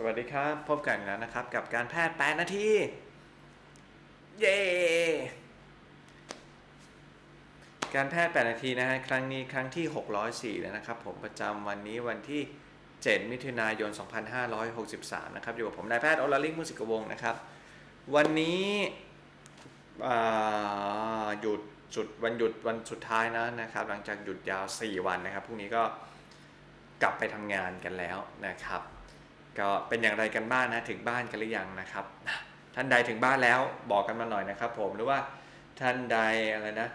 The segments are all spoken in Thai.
สวัสดีครับ พบกันอีกแล้วนะครับ กับการแพทย์ 8 นาที เย้การแพทย์ 8 นาทีนะฮะครั้งนี้ครั้งที่ 604 แล้วนะครับ ผมประจำวันนี้วันที่ 7 มิถุนายน 2563 นะครับ อยู่กับผมนายแพทย์อลลิงมุสิกวงนะครับ วันนี้หยุดจุดวันหยุดวันสุดท้ายนะนะครับ หลังจากหยุดยาว 4 วันนะครับพรุ่งนี้ก็กลับไปทำงานกันแล้วนะครับ ก็เป็นอย่างไรกันบ้างนะถึงบ้านกันหรือยังนะครับ ท่านใดถึงบ้านแล้วบอกกันมาหน่อยนะครับ ผมหรือว่าท่านใดอะไรนะ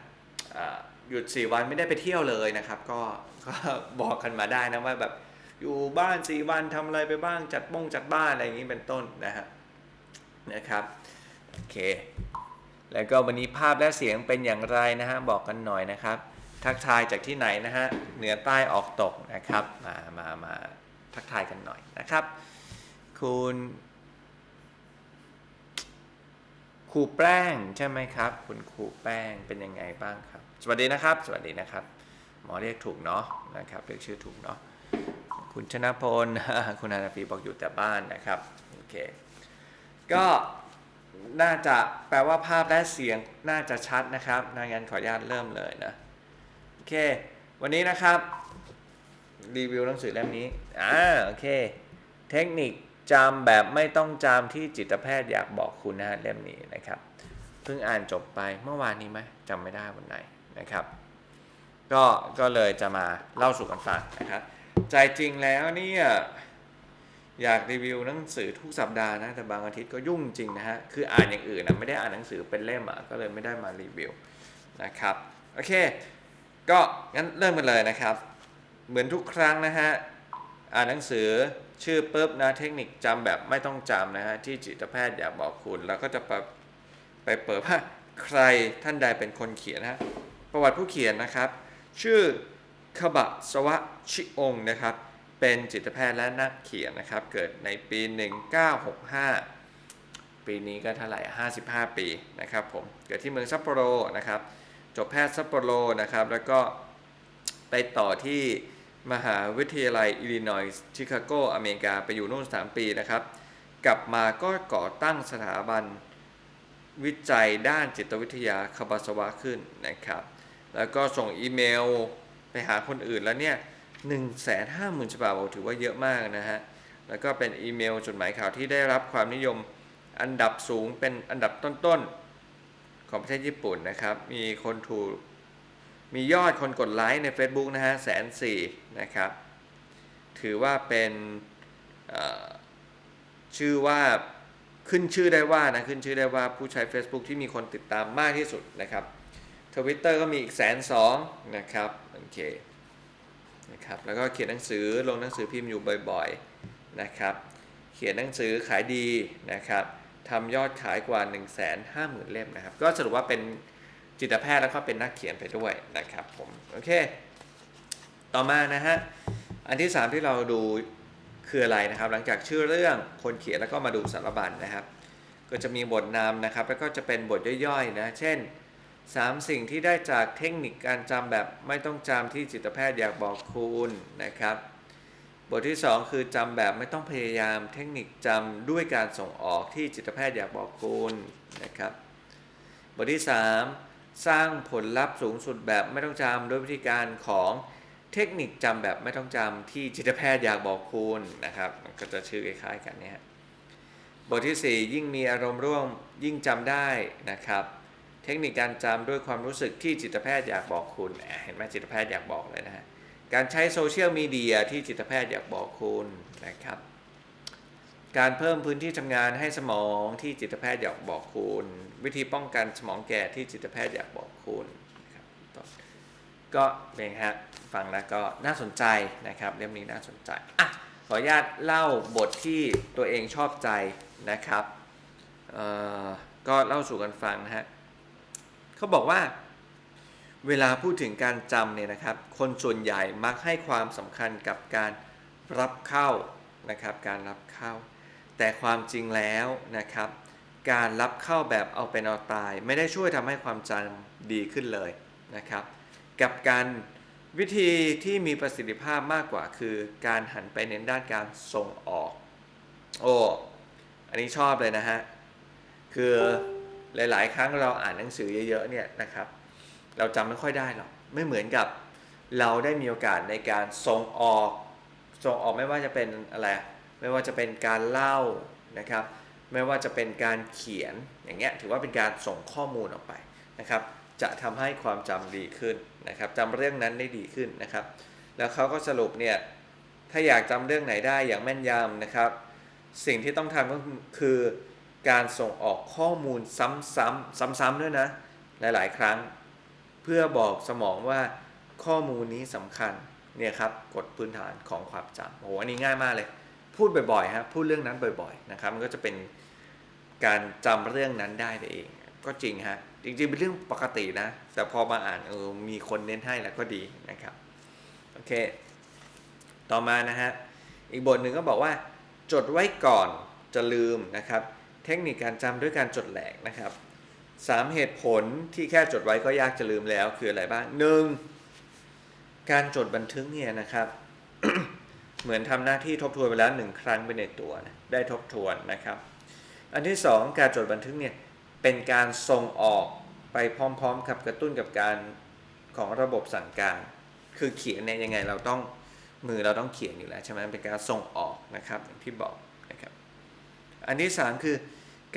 หยุด4วันไม่ได้ไปเที่ยวเลยนะครับ ก็ก็บอกกันมาได้นะว่าแบบอยู่บ้าน4วันทำอะไรไปบ้างจัดบ้งจัดบ้านอะไรอย่างนี้เป็นต้นนะฮะนะครับโอเคแล้วก็วันนี้ภาพและเสียงเป็นอย่างไรนะฮะบอกกันหน่อยนะครับ ทักทายจากที่ไหนนะฮะเหนือใต้ออกตกนะครับ มามามาทักทายกันหน่อยนะครับ คุณ ครูแป้งใช่ไหมครับ คุณครูแป้งเป็นยังไงบ้างครับ สวัสดีนะครับ สวัสดีนะครับ หมอเรียกถูกเนาะนะครับเรียกชื่อถูกเนาะคุณชนะพล คุณอานาฟีบอกอยู่แต่บ้านนะครับโอเคก็น่าจะแปลว่าภาพและเสียงน่าจะชัดนะครับนางั้นขออนุญาตเริ่มเลยนะโอเค วันนี้นะครับ รีวิวหนังสือเล่มนี้อ่าโอเค เทคนิค จำแบบไม่ต้องจำที่จิตแพทย์อยากบอกคุณนะฮะเล่มนี้นะครับเพิ่งอ่านจบไปเมื่อวานนี้ไหมจำไม่ได้วันไหนนะครับ ก็ก็เลยจะมาเล่าสู่กันฟังนะครับใจจริงแล้วเนี่ยอยากรีวิวหนังสือทุกสัปดาห์นะแต่บางอาทิตย์ก็ยุ่งจริงนะฮะคืออ่านอย่างอื่นนะไม่ได้อ่านหนังสือเป็นเล่มอะก็เลยไม่ได้มารีวิวนะครับโอเค ก็งั้นเริ่มกันเลยนะครับ เหมือนทุกครั้งนะฮะอ่านหนังสือ ชื่อปุ๊บนะเทคนิคจำแบบไม่ต้องจำนะฮะที่จิตแพทย์อยากบอกคุณแล้วก็จะไปไปเปิดว่าใครท่านใดเป็นคนเขียนนะฮะประวัติผู้เขียนนะครับ ชื่อคบะสวะชิองนะครับเป็นจิตแพทย์และนักเขียนนะครับเกิดในปี 1965 ปีนี้ก็เท่าไหร่ 55 ปีนะครับผมเกิดที่เมืองซัปโปโรนะครับจบแพทย์ซัปโปโรนะครับแล้วก็ไปต่อที่ มหาวิทยาลัยอิลลินอยส์ชิคาโกอเมริกาไปอยู่นู่น 3 ปีนะครับ กลับมาก็ก่อตั้งสถาบันวิจัยด้านจิตวิทยาคาบาสวะขึ้นนะครับ แล้วก็ส่งอีเมลไปหาคนอื่นแล้วเนี่ย1 5 0 0 0 0ฉบับถือว่าเยอะมากนะฮะ แล้วก็เป็นอีเมลจดหมายข่าวที่ได้รับความนิยมอันดับสูงเป็นอันดับต้นๆของประเทศญี่ปุ่นนะครับ มีคนถูก มียอดคนกดไลค์ใน Facebook นะฮะแสนสี่นะครับ ถือว่าเป็นชื่อว่าขึ้นชื่อได้ว่านะขึ้นชื่อได้ว่าผู้ใช้ Facebook ที่มีคนติดตามมากที่สุดนะครับทวิตเตอร์ก็มีอีกแสนสองนะครับโอเคนะครับแล้วก็เขียนหนังสือลงหนังสือพิมพ์อยู่บ่อยๆนะครับเขียนหนังสือขายดีนะครับทำยอดขายกว่า 1 5 0 0 0 0 เล่มนะครับ ก็สรุปว่าเป็น จิตแพทย์แล้วก็เป็นนักเขียนไปด้วยนะครับผมโอเค ต่อมานะฮะอันที่ 3 ที่เราดูคืออะไรนะครับ หลังจากชื่อเรื่องคนเขียนแล้วก็มาดูสารบัญนะครับ ก็จะมีบทนำนะครับ แล้วก็จะเป็นบทย่อยๆนะเช่น 3 สิ่งที่ได้จากเทคนิคการจำแบบไม่ต้องจำที่จิตแพทย์อยากบอกคุณนะครับ บทที่ 2 คือจำแบบไม่ต้องพยายามเทคนิคจำด้วยการส่งออกที่จิตแพทย์อยากบอกคุณนะครับ บทที่ 3 สร้างผลลัพธ์สูงสุดแบบไม่ต้องจำด้วยวิธีการของเทคนิคจำแบบไม่ต้องจำที่จิตแพทย์อยากบอกคุณนะครับก็จะชื่อคล้ายๆกันเนี่ยบทที่ 4 ยิ่งมีอารมณ์ร่วมยิ่งจำได้นะครับ เทคนิคการจำด้วยความรู้สึกที่จิตแพทย์อยากบอกคุณเห็นไหมจิตแพทย์อยากบอกเลยนะฮะการใช้โซเชียลมีเดียที่จิตแพทย์อยากบอกคุณนะครับ การเพิ่มพื้นที่ทำงานให้สมองที่จิตแพทย์อยากบอกคุณ วิธีป้องกันสมองแก่ที่จิตแพทย์อยากบอกคุณนะครับก็เป็นฮะฟังแล้วก็น่าสนใจนะครับเล่มนี้น่าสนใจอะขออนุญาตเล่าบทที่ตัวเองชอบใจนะครับเอ่อก็เล่าสู่กันฟังนะฮะเขาบอกว่าเวลาพูดถึงการจำเนี่ยนะครับ คนส่วนใหญ่มักให้ความสำคัญกับการรับเข้านะครับ การรับเข้า แต่ความจริงแล้วนะครับ การรับเข้าแบบเอาเป็นเอาตาย ไม่ได้ช่วยทำให้ความจำดีขึ้นเลยนะครับ กับการวิธีที่มีประสิทธิภาพมากกว่าคือการหันไปเน้นด้านการส่งออก โอ้อันนี้ชอบเลยนะฮะ คือหลาย ๆ ครั้งเราอ่านหนังสือเยอะ ๆ เนี่ยนะครับ เราจำไม่ค่อยได้หรอก ไม่เหมือนกับเราได้มีโอกาสในการส่งออก ส่งออกไม่ว่าจะเป็นอะไร ไม่ว่าจะเป็นการเล่านะครับ ไม่ว่าจะเป็นการเขียนอย่างเงี้ยถือว่าเป็นการส่งข้อมูลออกไปนะครับ จะทำให้ความจำดีขึ้นนะครับจำเรื่องนั้นได้ดีขึ้นนะครับ แล้วเขาก็สรุปเนี่ยถ้าอยากจำเรื่องไหนได้อย่างแม่นยำนะครับ สิ่งที่ต้องทำก็คือการส่งออกข้อมูลซ้ำๆซ้ำๆด้วยนะหลายๆ ครั้ง เพื่อบอกสมองว่าข้อมูลนี้สำคัญเนี่ยครับกฎพื้นฐานของความจำโอ้โหอันนี้ง่ายมากเลย พูดบ่อยๆฮะพูดเรื่องนั้นบ่อยๆนะครับ มันก็จะเป็นการจำเรื่องนั้นได้ไปเอง ก็จริงฮะจริงๆเป็นเรื่องปกตินะ แต่พอมาอ่านเออมีคนเน้นให้แล้วก็ดีนะครับโอเค ต่อมานะฮะอีกบทหนึ่งก็บอกว่า จดไว้ก่อนจะลืมนะครับ เทคนิคการจำด้วยการจดแหลกนะครับสามเหตุผลที่แค่จดไว้ก็ยากจะลืมแล้วคืออะไรบ้างหนึ่งการจดบันทึกเนี่ยนะครับ เหมือนทำหน้าที่ทบทวนไปแล้วหนึ่งครั้งไปในตัวนะได้ทบทวนนะครับ อันที่สองการจดบันทึกเนี่ยเป็นการส่งออกไปพร้อมๆกับกระตุ้นกับการของระบบสั่งการ คือเขียนเนี่ยยังไงเราต้องมือเราต้องเขียนอยู่แล้วใช่ไหมเป็นการส่งออกนะครับอย่างที่บอกนะครับ อันที่สามคือ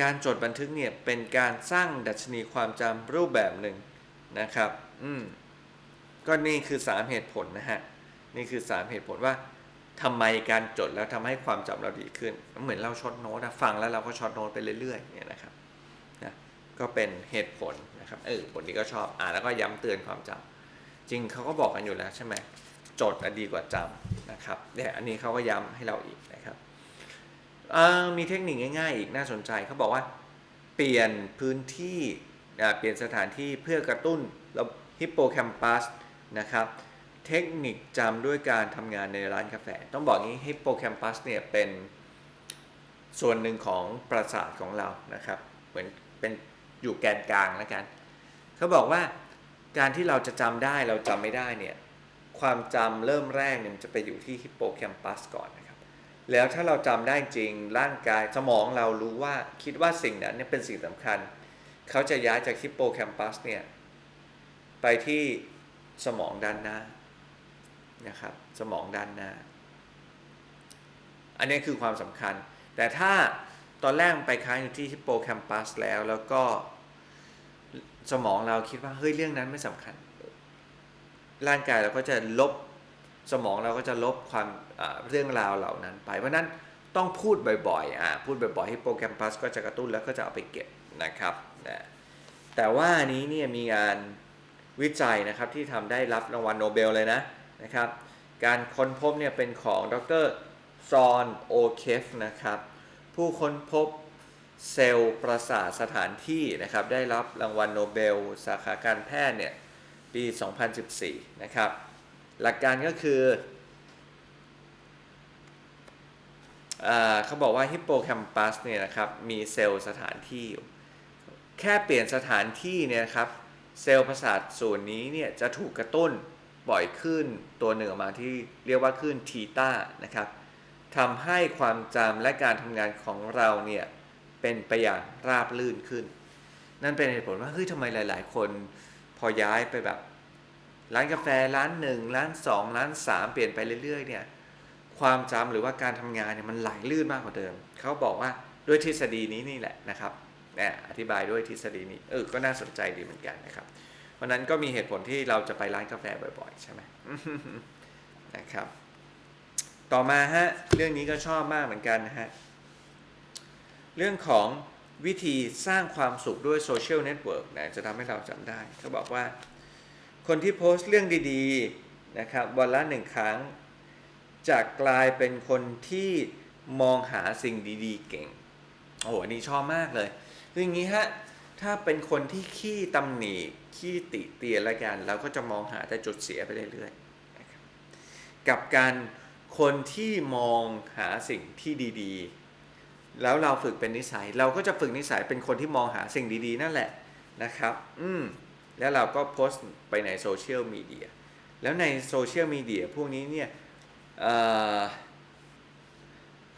การจดบันทึกเนี่ยเป็นการสร้างดัชนีความจำรูปแบบหนึ่งนะครับ อืมก็นี่คือสามเหตุผลนะฮะ นี่คือสามเหตุผลว่า ทำไมการจดแล้วทำให้ความจำเราดีขึ้น เหมือนเราช็อตโน้ตอะฟังแล้วเราก็ช็อตโน้ตไปเรื่อยๆเนี่ยนะครับนะก็เป็นเหตุผลนะครับเออผลนี้ก็ชอบอ่านแล้วก็ย้ำเตือนความจำจริงเขาก็บอกกันอยู่แล้วใช่ไหมจดดีกว่าจำนะครับเนี่ยอันนี้เขาก็ย้ำให้เราอีกนะครับมีเทคนิคง่ายๆ อีกน่าสนใจเขาบอกว่า เปลี่ยนพื้นที่เปลี่ยนสถานที่เพื่อกระตุ้นฮิปโปแคมปัสนะครับ เทคนิคจำด้วยการทำงานในร้านกาแฟ ต้องบอกงี้ฮิปโปแคมปัสเนี่ยเป็นส่วนหนึ่งของประสาทของเรานะครับ เหมือนเป็นอยู่แกนกลางแล้วกัน เขาบอกว่าการที่เราจะจำได้เราจำไม่ได้เนี่ยความจำเริ่มแรกเนี่ยมันจะไปอยู่ที่ฮิปโปแคมปัสก่อนนะครับ แล้วถ้าเราจำได้จริงร่างกายสมองเรารู้ว่าคิดว่าสิ่งนั้นเนี่ยเป็นสิ่งสำคัญ เขาจะย้ายจากฮิปโปแคมปัสเนี่ยไปที่สมองด้านหน้า นะครับ สมองด้านหน้า อันนี้คือความสำคัญ แต่ถ้าตอนแรกไปค้างอยู่ที่ฮิปโปแคมปัสแล้วแล้วก็สมองเราคิดว่าเฮ้ยเรื่องนั้นไม่สำคัญ ร่างกายเราก็จะลบสมองเราก็จะลบความเรื่องราวเหล่านั้นไป เพราะนั้นต้องพูดบ่อยๆอ่าพูดบ่อยๆให้โปแกรมปัสก็จะกระตุ้นแล้วก็จะเอาไปเก็บนะครับนะแต่ว่านี้เนี่ยมีงานวิจัยนะครับที่ทำได้รับรางวัลโนเบลเลยนะ นะครับ การค้นพบเนี่ยเป็นของดรซอนโอเคฟนะครับ ผู้ค้นพบเซลล์ประสาทสถานที่นะครับ ได้รับรางวัลโนเบล สาขาการแพทย์เนี่ย ปี 2014 นะครับ หลักการก็คืออเขาบอกว่าฮิปโปแคมปัสเนี่ยนะครับ มีเซลล์สถานที่อยู่ แค่เปลี่ยนสถานที่เนี่ยครับ เซลล์ประสาทส่วนนี้เนี่ยจะถูกกระตุ้น บ่อยขึ้นตัวหนึ่งออกมาที่เรียกว่าขึ้นทีต้านะครับทำให้ความจำและการทำงานของเราเนี่ยเป็นไปอย่างราบลื่นขึ้น นั่นเป็นเหตุผลว่าเฮ้ยทำไมหลาย ๆ คนพอย้ายไปแบบ ร้านกาแฟร้านหนึ่งร้านสองร้านสามเปลี่ยนไปเรื่อย ๆ เนี่ยความจำหรือว่าการทำงานเนี่ยมันไหลลื่นมากกว่าเดิม เขาบอกว่าด้วยทฤษฎีนี้นี่แหละนะครับเนี่ยอธิบายด้วยทฤษฎีนี้เออก็น่าสนใจดีเหมือนกันนะครับ เพราะนั้นก็มีเหตุผลที่เราจะไปร้านกาแฟบ่อย ๆ ใช่ไหมนะครับ ต่อมาฮะเรื่องนี้ก็ชอบมากเหมือนกันนะฮะเรื่องของวิธีสร้างความสุขด้วยโซเชียลเน็ตเวิร์กนะจะทำให้เราจำได้เขาบอกว่า คนที่โพสต์เรื่องดีๆนะครับวันละหนึ่งครั้งจะกลายเป็นคนที่มองหาสิ่งดีๆ เก่ง โอ้โหอันนี้ชอบมากเลยคืออย่างนี้ฮะ ถ้าเป็นคนที่ขี้ตำหนิขี้ติเตียนละกันเราก็จะมองหาแต่จุดเสียไปเรื่อยๆนะครับกับการคนที่มองหาสิ่งที่ดีๆ แล้วเราฝึกเป็นนิสัย เราก็จะฝึกนิสัยเป็นคนที่มองหาสิ่งดีๆ นั่นแหละนะครับ อืมแล้วเราก็โพสต์ไปในโซเชียลมีเดียแล้วในโซเชียลมีเดียพวกนี้เนี่ย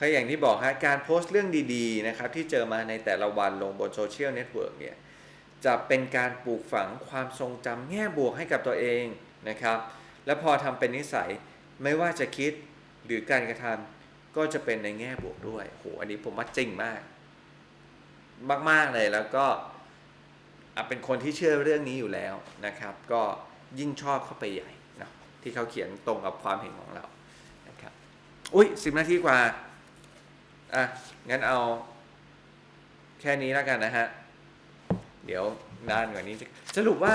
ก็อย่างที่บอกฮะการโพสต์เรื่องดีๆนะครับที่เจอมาในแต่ละวันลงบนโซเชียลเน็ตเวิร์กเนี่ยจะเป็นการปลูกฝังความทรงจำแง่บวกให้กับตัวเองนะครับ และพอทำเป็นนิสัยไม่ว่าจะคิดหรือการกระทำก็จะเป็นในแง่บวกด้วยโหอันนี้ผมว่าจริงมาก มาก ๆ เลยแล้วก็เป็นคนที่เชื่อเรื่องนี้อยู่แล้วนะครับ ก็ยิ่งชอบเข้าไปใหญ่นะที่เขาเขียนตรงกับความเห็นของเรานะครับ อุ้ยสิบนาทีกว่า อะ งั้นเอา แค่นี้แล้วกันนะฮะ เดี๋ยวนานกว่านี้ สรุปว่า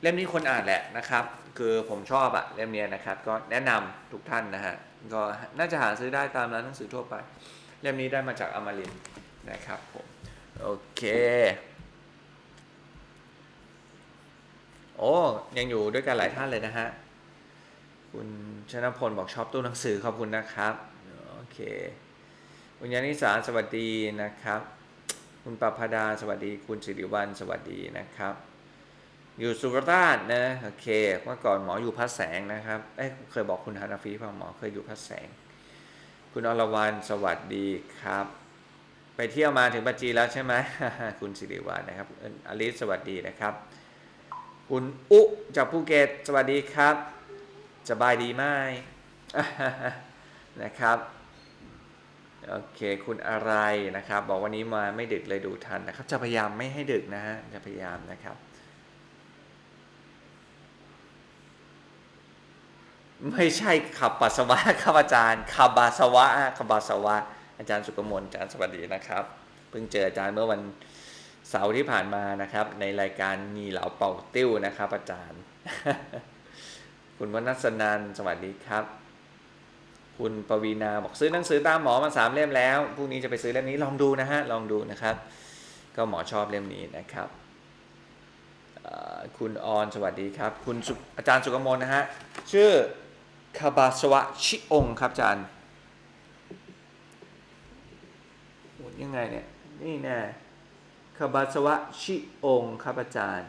เล่มนี้คนอ่านแหละนะครับ คือผมชอบอะเล่มเนี้ยนะครับ ก็แนะนำทุกท่านนะฮะ ก็น่าจะหาซื้อได้ตามร้านหนังสือทั่วไป เล่มนี้ได้มาจากอมรินนะครับผม โอเค โอ้ยังอยู่ด้วยกันหลายท่านเลยนะฮะ คุณชนพลบอกชอบตู้หนังสือขอบคุณนะครับ โอเค คุณยานิสาสวัสดีนะครับ คุณปภดาสวัสดี คุณสิริวัลสวัสดีนะครับ อยู่สุราษฎร์นะโอเคเมื่อก่อนหมออยู่พัดแสงนะครับเอ้เคยบอกคุณฮานาฟีป่ะหมอเคยอยู่พัดแสง คุณอรวรรณสวัสดีครับ ไปเที่ยวมาถึงปัจจีแล้วใช่ไหมคุณสิริวัลนะครับอลิสสวัสดีนะครับ คุณอุจากภูเก็ตสวัสดีครับสบายดีไหมนะครับ โอเคคุณอะไรนะครับ บอกวันนี้มาไม่ดึกเลยดูทันนะครับ จะพยายามไม่ให้ดึกนะฮะจะพยายามนะครับ ไม่ใช่ขับปัสสาวะครับอาจารย์ขับบาสวะขับบาสวะ อาจารย์สุกมลอาจารย์สวัสดีนะครับเพิ่งเจออาจารย์เมื่อวันเสาร์ที่ผ่านมานะครับ ในรายการมีเหลาเป่าติ้วนะครับ อาจารย์ คุณวนัสนันสวัสดีครับ คุณปวีนาบอกซื้อหนังสือตามหมอมาสามเล่มแล้วพรุ่งนี้จะไปซื้อเล่มนี้ลองดูนะฮะลองดูนะครับ ก็หมอชอบเล่มนี้นะครับคุณออนสวัสดีครับ คุณอาจารย์สุกมลนะฮะชื่อคาบาสวะชิองครับอาจารย์ยังไงเนี่ยนี่แน่คาบาสวะชิองครับอาจารย์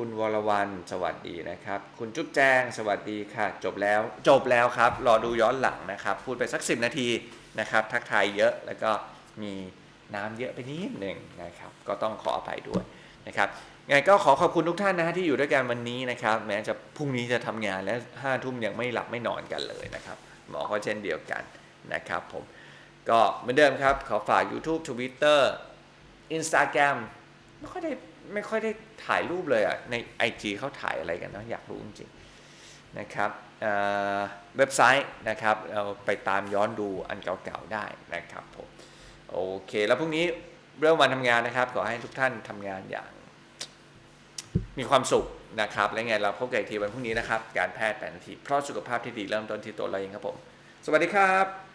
คุณวรวรรณสวัสดีนะครับ คุณจุ๊บแจงสวัสดีค่ะ จบแล้วจบแล้วครับ รอดูย้อนหลังนะครับ พูดไปสัก 10 นาทีนะครับ ทักทายเยอะแล้วก็มีน้ำเยอะไปนิดหนึ่งนะครับ ก็ต้องขออภัยด้วยนะครับไงก็ขอขอบคุณทุกท่านนะฮะที่อยู่ด้วยกันวันนี้นะครับ แม้จะพรุ่งนี้จะทำงานและห้าทุ่มยังไม่หลับไม่นอนกันเลยนะครับ หมอก็เช่นเดียวกันนะครับผมก็เหมือนเดิมครับ ขอฝาก YouTube Twitter Instagram ไม่ค่อยได้ ไม่ค่อยได้ถ่ายรูปเลยอะใน IG เขาถ่ายอะไรกันเนาะอยากรู้จริงๆนะครับเอ่อเว็บไซต์นะครับเราไปตามย้อนดูอันเก่าๆได้นะครับผมโอเค แล้วพรุ่งนี้เริ่มวันทำงานนะครับ ขอให้ทุกท่านทำงานอย่าง มีความสุขนะครับ และไงเราพบกันอีกทีวันพรุ่งนี้นะครับ การแพทย์แปดนาทีเพราะสุขภาพที่ดีเริ่มต้นที่ตัวเราเองครับผม สวัสดีครับ